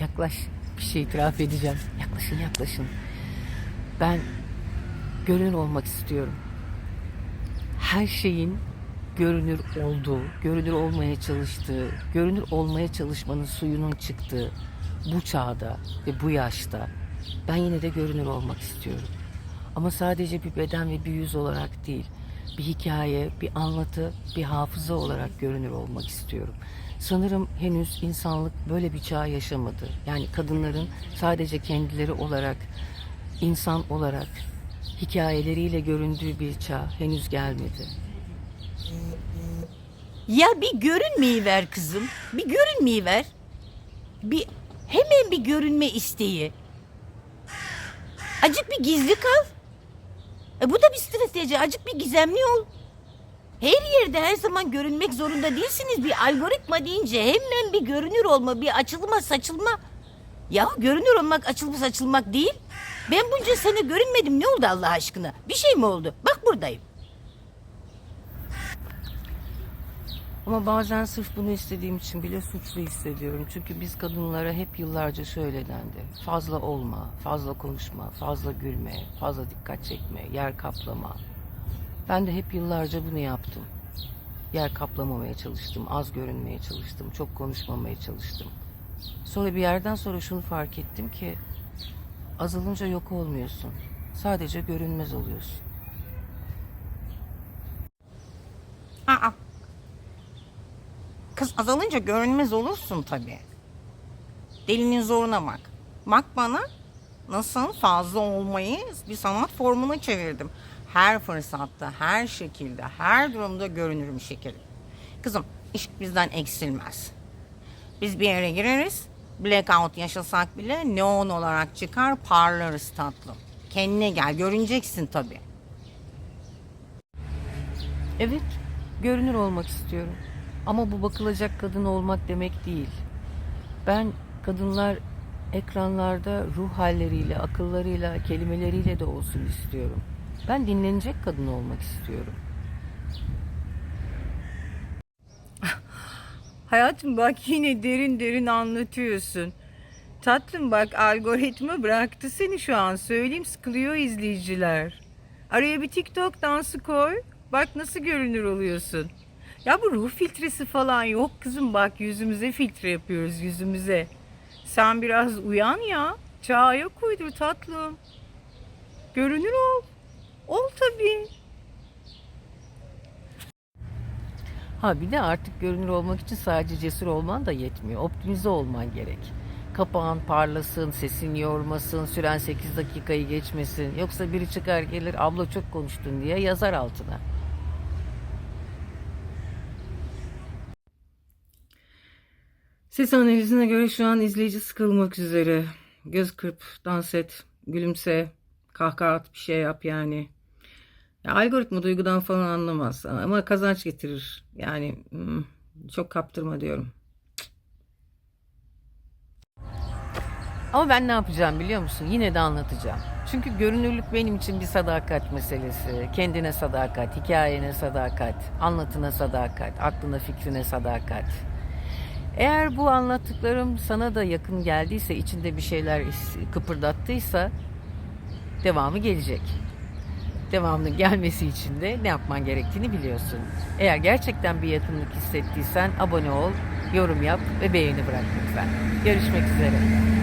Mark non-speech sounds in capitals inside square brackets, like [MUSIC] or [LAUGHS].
Yaklaş. Bir şey itiraf edeceğim. Yaklaşın yaklaşın. Ben görünür olmak istiyorum. Her şeyin görünür olduğu, görünür olmaya çalıştığı, görünür olmaya çalışmanın suyunun çıktığı bu çağda ve bu yaşta ben yine de görünür olmak istiyorum. Ama sadece bir beden ve bir yüz olarak değil, bir hikaye, bir anlatı, bir hafıza olarak görünür olmak istiyorum. Sanırım henüz insanlık böyle bir çağ yaşamadı. Yani kadınların sadece kendileri olarak, insan olarak hikayeleriyle göründüğü bir çağ henüz gelmedi. Ya bir görünmeyi ver kızım. Bir görünmeyi ver. Bir hemen bir görünme isteği. Acık bir gizli kal. E bu da bir strateji. Acık bir gizemli ol. Her yerde her zaman görünmek zorunda değilsiniz. Bir algoritma deyince hemen bir görünür olma, bir açılma, saçılma. Ya görünür olmak, açılma, saçılmak değil. Ben bunca sene görünmedim. Ne oldu Allah aşkına? Bir şey mi oldu? Bak buradayım. Ama bazen sırf bunu istediğim için bile suçlu hissediyorum. Çünkü biz kadınlara hep yıllarca şöyle dendi. Fazla olma, fazla konuşma, fazla gülme, fazla dikkat çekme, yer kaplama. Ben de hep yıllarca bunu yaptım. Yer kaplamamaya çalıştım, az görünmeye çalıştım, çok konuşmamaya çalıştım. Sonra bir yerden sonra şunu fark ettim ki azalınca yok olmuyorsun. Sadece görünmez oluyorsun. Aa. Kız azalınca görünmez olursun tabii. Delinin zoruna bak. Bak bana nasıl fazla olmayı bir sanat formuna çevirdim. Her fırsatta, her şekilde, her durumda görünürüm şekerim. Kızım iş bizden eksilmez. Biz bir yere gireriz, blackout yaşasak bile neon olarak çıkar parlarız tatlım. Kendine gel, görüneceksin tabii. Evet, görünür olmak istiyorum. Ama bu bakılacak kadın olmak demek değil. Ben kadınlar ekranlarda ruh halleriyle, akıllarıyla, kelimeleriyle de olsun istiyorum. Ben dinlenecek kadın olmak istiyorum. [LAUGHS] Hayatım bak yine derin derin anlatıyorsun. Tatlım bak algoritma bıraktı seni şu an. Söyleyeyim sıkılıyor izleyiciler. Araya bir TikTok dansı koy. Bak nasıl görünür oluyorsun. Ya bu ruh filtresi falan yok kızım bak yüzümüze filtre yapıyoruz yüzümüze. Sen biraz uyan ya. Çağa yok uydur tatlım. Görünür ol. Ol tabii. Ha bir de artık görünür olmak için sadece cesur olman da yetmiyor. Optimize olman gerek. Kapağın parlasın, sesin yormasın, süren 8 dakikayı geçmesin. Yoksa biri çıkar gelir abla çok konuştun diye yazar altına. Ses analizine göre şu an izleyici sıkılmak üzere. Göz kırp, dans et, gülümse, kahkaha at bir şey yap yani. Ya algoritma duygudan falan anlamaz ama kazanç getirir. Yani hmm, çok kaptırma diyorum. Ama ben ne yapacağım biliyor musun? Yine de anlatacağım. Çünkü görünürlük benim için bir sadakat meselesi. Kendine sadakat, hikayene sadakat, anlatına sadakat, aklına fikrine sadakat. Eğer bu anlattıklarım sana da yakın geldiyse, içinde bir şeyler kıpırdattıysa devamı gelecek. Devamının gelmesi için de ne yapman gerektiğini biliyorsun. Eğer gerçekten bir yakınlık hissettiysen abone ol, yorum yap ve beğeni bırak lütfen. Görüşmek üzere.